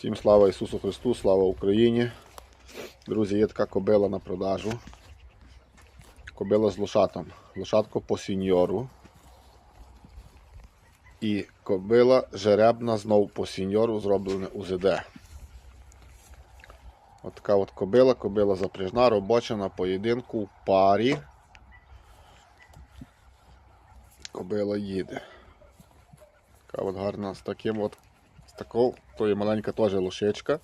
Всім слава Ісусу Христу, слава Україні. Друзі, є така кобила на продажу. Кобила з лошатом. Лошадко по сіньору. І кобила жеребна знов по сіньору зроблене УЗД. От така от кобила, кобила запряжна, робоча на поєдинку в парі. Кобила їде. Така от гарна з таким от з то є маленька теж лошечка.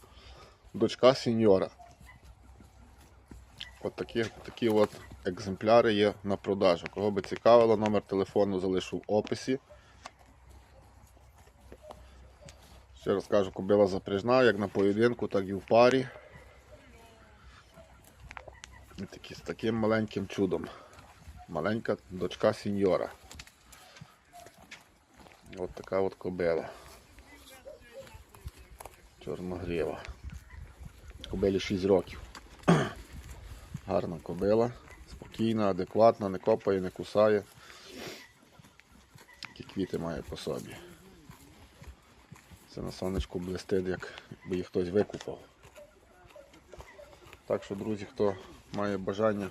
Дочка сеньора. От такі, такі от екземпляри є на продажу. Кого би цікавило, номер телефону залишу в описі. Ще раз кажу, кобила запряжна, як на поєдинку, так і в парі. І такі, з таким маленьким чудом. Маленька дочка сеньора. От така от кобила. Чорногріва. Кобилі 6 років. Гарна кобила, спокійна, адекватна, не копає, не кусає. Такі квіти має по собі. Це на сонечку блистить, як би їх хтось викупав. Так що, друзі, хто має бажання,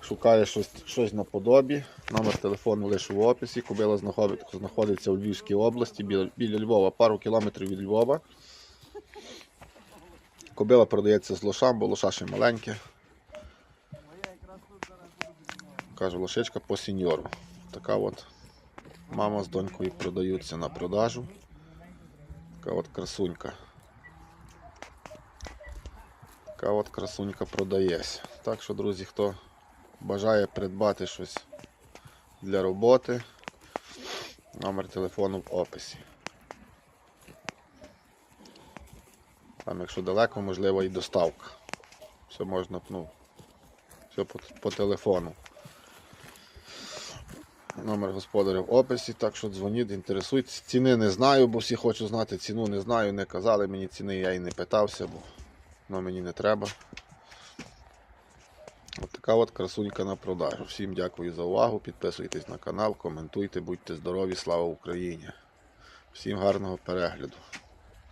шукає щось, щось наподобі, номер телефону лише в описі. Кобила знаходиться у Львівській області, біля, біля Львова, пару кілометрів від Львова. Кобила продається з лоша, бо лоша ще маленьке. Кажу, лошечка по сеньору. Така от мама з донькою продаються на продажу. Така от красунька. Така от красунька продається. Так що, друзі, хто бажає придбати щось для роботи, номер телефону в описі. Там, якщо далеко, можливо і доставка. Все можна, ну, все по, по телефону. Номер господаря в описі, так що дзвоніть, інтересуйтесь. Ціни не знаю, бо всі хочуть знати ціну, не знаю, не казали мені ціни, я і не питався, бо воно мені не треба. От така от красунька на продажу. Всім дякую за увагу. Підписуйтесь на канал, коментуйте, будьте здорові, слава Україні. Всім гарного перегляду.